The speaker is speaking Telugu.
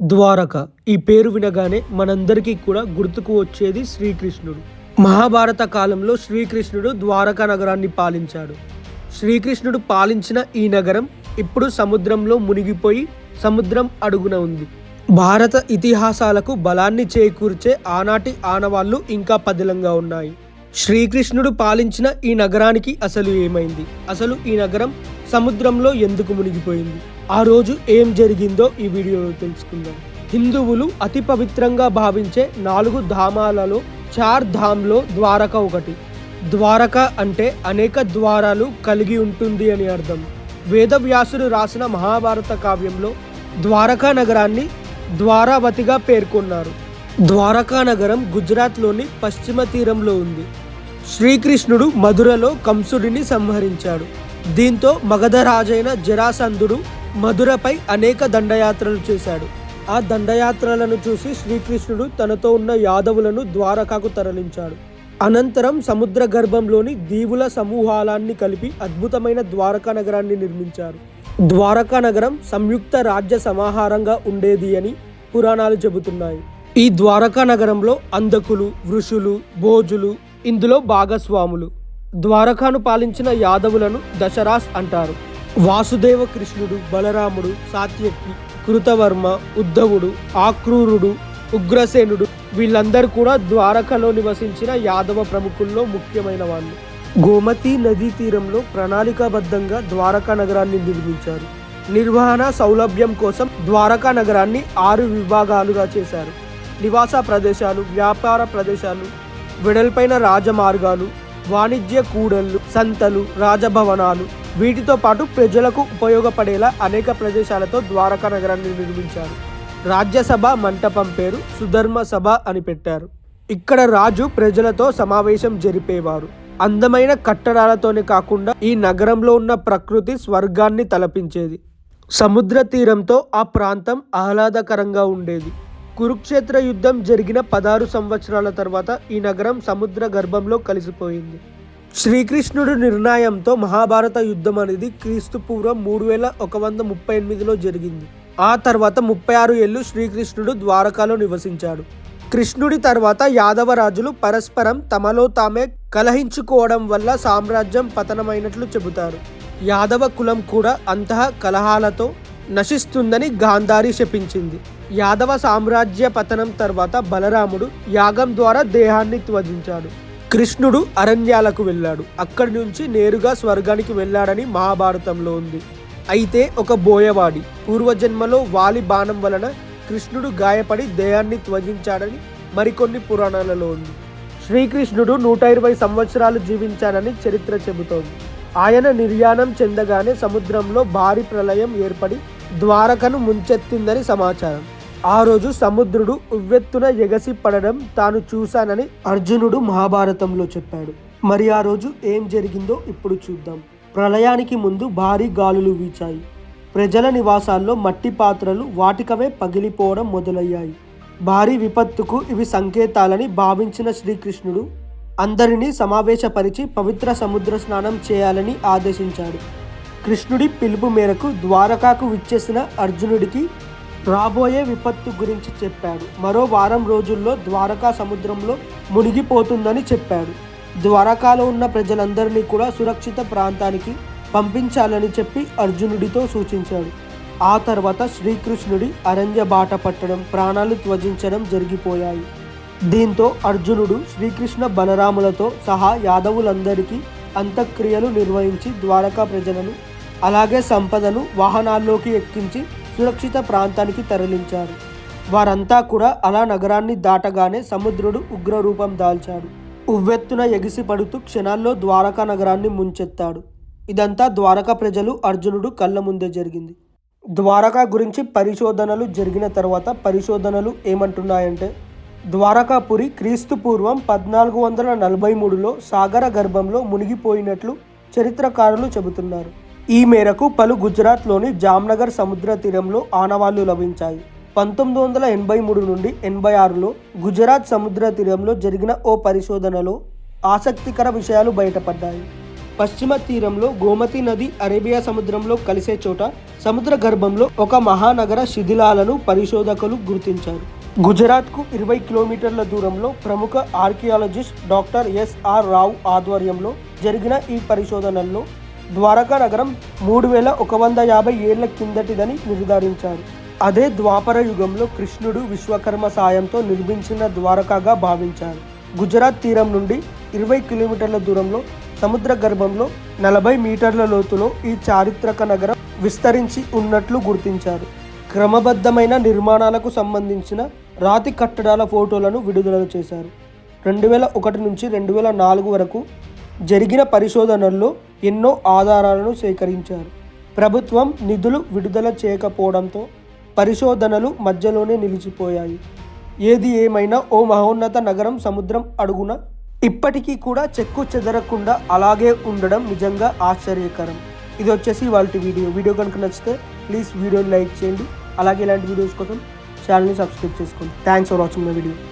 ద్వారక. ఈ పేరు వినగానే మనందరికీ కూడా గుర్తుకు వచ్చేది శ్రీకృష్ణుడు. మహాభారత కాలంలో శ్రీకృష్ణుడు ద్వారకా నగరాన్ని పాలించాడు. శ్రీకృష్ణుడు పాలించిన ఈ నగరం ఇప్పుడు సముద్రంలో మునిగిపోయి సముద్రం అడుగున ఉంది. భారత ఇతిహాసాలకు బలాన్ని చేకూర్చే ఆనాటి ఆనవాళ్ళు ఇంకా పదిలంగా ఉన్నాయి. శ్రీకృష్ణుడు పాలించిన ఈ నగరానికి అసలు ఏమైంది? అసలు ఈ నగరం సముద్రంలో ఎందుకు మునిగిపోయింది? ఆ రోజు ఏం జరిగిందో ఈ వీడియోలో తెలుసుకుందాం. హిందువులు అతి పవిత్రంగా భావించే నాలుగు ధామాలలో చార్ ధామ్లో ద్వారక ఒకటి. ద్వారక అంటే అనేక ద్వారాలు కలిగి ఉంటుంది అని అర్థం. వేదవ్యాసుడు రాసిన మహాభారత కావ్యంలో ద్వారకా నగరాన్ని ద్వారావతిగా పేర్కొన్నారు. ద్వారకా నగరం గుజరాత్లోని పశ్చిమ తీరంలో ఉంది. శ్రీకృష్ణుడు మధురలో కంసుడిని సంహరించాడు. దీంతో మగధరాజైన జరాసంధుడు మధురపై అనేక దండయాత్రలు చేశాడు. ఆ దండయాత్రలను చూసి శ్రీకృష్ణుడు తనతో ఉన్న యాదవులను ద్వారకాకు తరలించాడు. అనంతరం సముద్ర గర్భంలోని దీవుల సమూహాలాన్ని కలిపి అద్భుతమైన ద్వారకా నగరాన్ని నిర్మించారు. ద్వారకా నగరం సంయుక్త రాజ్య సమాహారంగా ఉండేది అని పురాణాలు చెబుతున్నాయి. ఈ ద్వారకా నగరంలో అందకులు వృషులు భోజులు ఇందులో భాగస్వాములు. ద్వారకాను పాలించిన యాదవులను దశరాస్ అంటారు. వాసుదేవ కృష్ణుడు బలరాముడు సాత్యకి కృతవర్మ ఉద్ధవుడు ఆక్రూరుడు ఉగ్రసేనుడు వీళ్ళందరూ కూడా ద్వారకలో నివసించిన యాదవ ప్రముఖుల్లో ముఖ్యమైన వాళ్ళు. గోమతి నదీ తీరంలో ప్రణాళికాబద్ధంగా ద్వారకా నగరాన్ని నిర్మించారు. నిర్వహణ సౌలభ్యం కోసం ద్వారకా నగరాన్ని ఆరు విభాగాలుగా చేశారు. నివాస ప్రదేశాలు వ్యాపార ప్రదేశాలు వెడల్పైన రాజమార్గాలు వాణిజ్య కూడళ్ళు సంతలు రాజభవనాలు వీటితో పాటు ప్రజలకు ఉపయోగపడేలా అనేక ప్రదేశాలతో ద్వారకా నగరాన్ని నిర్మించారు. రాజ్యసభ మంటపం పేరు సుధర్మ సభ అని పెట్టారు. ఇక్కడ రాజు ప్రజలతో సమావేశం జరిపేవారు. అందమైన కట్టడాలతోనే కాకుండా ఈ నగరంలో ఉన్న ప్రకృతి స్వర్గాన్ని తలపించేది. సముద్ర తీరంతో ఆ ప్రాంతం ఆహ్లాదకరంగా ఉండేది. కురుక్షేత్ర యుద్ధం జరిగిన పదహారు సంవత్సరాల తర్వాత ఈ నగరం సముద్ర గర్భంలో కలిసిపోయింది. శ్రీకృష్ణుడు నిర్ణయంతో మహాభారత యుద్ధం అనేది క్రీస్తు పూర్వం మూడు వేల ఒక వంద ముప్పై ఎనిమిదిలో జరిగింది. ఆ తర్వాత ముప్పై ఆరు ఏళ్ళు శ్రీకృష్ణుడు ద్వారకాలో నివసించాడు. కృష్ణుడి తర్వాత యాదవ రాజులు పరస్పరం తమలో తామే కలహించుకోవడం వల్ల సామ్రాజ్యం పతనమైనట్లు చెబుతారు. యాదవ కులం కూడా అంతః కలహాలతో నశిస్తుందని గాంధారి శపించింది. యాదవ సామ్రాజ్య పతనం తర్వాత బలరాముడు యాగం ద్వారా దేహాన్ని త్వజించాడు కృష్ణుడు అరణ్యాలకు వెళ్ళాడు. అక్కడి నుంచి నేరుగా స్వర్గానికి వెళ్ళాడని మహాభారతంలో ఉంది. అయితే ఒక బోయవాడి పూర్వజన్మలో వాలి బాణం వలన కృష్ణుడు గాయపడి దేహాన్ని త్వజించాడని మరికొన్ని పురాణాలలో ఉంది. శ్రీకృష్ణుడు నూట ఇరవై సంవత్సరాలు జీవించాడని చరిత్ర చెబుతోంది. ఆయన నిర్యాణం చెందగానే సముద్రంలో భారీ ప్రళయం ఏర్పడి ద్వారకను ముంచెత్తిందని సమాచారం. ఆ రోజు సముద్రుడు ఉవ్వెత్తున ఎగసి పడడం తాను చూశానని అర్జునుడు మహాభారతంలో చెప్పాడు. మరి ఆ రోజు ఏం జరిగిందో ఇప్పుడు చూద్దాం. ప్రళయానికి ముందు భారీ గాలులు వీచాయి. ప్రజల నివాసాల్లో మట్టి పాత్రలు వాటికవే పగిలిపోవడం మొదలయ్యాయి. భారీ విపత్తుకు ఇవి సంకేతాలని భావించిన శ్రీకృష్ణుడు అందరినీ సమావేశపరిచి పవిత్ర సముద్ర స్నానం చేయాలని ఆదేశించాడు. కృష్ణుడి పిలుపు మేరకు ద్వారకాకు విచ్చేసిన అర్జునుడికి రాబోయే విపత్తు గురించి చెప్పాడు. మరో వారం రోజుల్లో ద్వారకా సముద్రంలో మునిగిపోతుందని చెప్పాడు. ద్వారకాలో ఉన్న ప్రజలందరినీ కూడా సురక్షిత ప్రాంతానికి పంపించాలని చెప్పి అర్జునుడితో సూచించాడు. ఆ తర్వాత శ్రీకృష్ణుడి అరణ్య బాట పట్టడం ప్రాణాలు త్వజించడం జరిగిపోయాయి. దీంతో అర్జునుడు శ్రీకృష్ణ బలరాములతో సహా యాదవులందరికీ అంత్యక్రియలు నిర్వహించి ద్వారకా ప్రజలను అలాగే సంపదను వాహనాల్లోకి ఎక్కించి సురక్షిత ప్రాంతానికి తరలించారు. వారంతా కూడా అలా నగరాన్ని దాటగానే సముద్రుడు ఉగ్రరూపం దాల్చాడు. ఉవ్వెత్తున ఎగిసి పడుతూ క్షణాల్లో ద్వారకా నగరాన్ని ముంచెత్తాడు. ఇదంతా ద్వారకా ప్రజలు అర్జునుడు కళ్ళ ముందే జరిగింది. ద్వారకా గురించి పరిశోధనలు జరిగిన తర్వాత పరిశోధనలు ఏమంటున్నాయంటే ద్వారకాపురి క్రీస్తు పూర్వం పద్నాలుగు వందల నలభై మూడులో సాగర గర్భంలో మునిగిపోయినట్లు చరిత్రకారులు చెబుతున్నారు. ఈ మేరకు పలు గుజరాత్లోని జామ్నగర్ సముద్ర తీరంలో ఆనవాళ్ళు లభించాయి. పంతొమ్మిది వందల ఎనభై మూడు నుండి ఎనభై ఆరులో గుజరాత్ సముద్ర తీరంలో జరిగిన ఓ పరిశోధనలో ఆసక్తికర విషయాలు బయటపడ్డాయి. పశ్చిమ తీరంలో గోమతి నది అరేబియా సముద్రంలో కలిసే చోట సముద్ర గర్భంలో ఒక మహానగర శిథిలాలను పరిశోధకులు గుర్తించారు. గుజరాత్కు ఇరవై కిలోమీటర్ల దూరంలో ప్రముఖ ఆర్కియాలజిస్ట్ డాక్టర్ ఎస్ఆర్ రావు ఆధ్వర్యంలో జరిగిన ఈ పరిశోధనల్లో ద్వారకా నగరం మూడు వేల ఒక వంద యాభై ఏళ్ళ కిందటిదని నిర్ధారించారు. అదే ద్వాపర యుగంలో కృష్ణుడు విశ్వకర్మ సాయంతో నిర్మించిన ద్వారకాగా భావించారు. గుజరాత్ తీరం నుండి ఇరవై కిలోమీటర్ల దూరంలో సముద్ర గర్భంలో నలభై మీటర్ల లోతులో ఈ చారిత్రక నగరం విస్తరించి ఉన్నట్లు గుర్తించారు. క్రమబద్ధమైన నిర్మాణాలకు సంబంధించిన రాతి కట్టడాల ఫోటోలను విడుదల చేశారు. రెండు వేల ఒకటి నుంచి రెండు వేల నాలుగు వరకు జరిగిన పరిశోధనల్లో ఎన్నో ఆధారాలను సేకరించారు. ప్రభుత్వం నిధులు విడుదల చేయకపోవడంతో పరిశోధనలు మధ్యలోనే నిలిచిపోయాయి. ఏది ఏమైనా ఓ మహోన్నత నగరం సముద్రం అడుగున ఇప్పటికీ కూడా చెక్కు చెదరకుండా అలాగే ఉండడం నిజంగా ఆశ్చర్యకరం. ఇది వచ్చేసి వాళ్ళ వీడియో. వీడియో కనుక నచ్చితే ప్లీజ్ వీడియోని లైక్ చేయండి. అలాగే ఇలాంటి వీడియోస్ కోసం ఛానల్ని సబ్స్క్రైబ్ చేసుకోండి. Thanks for watching my video.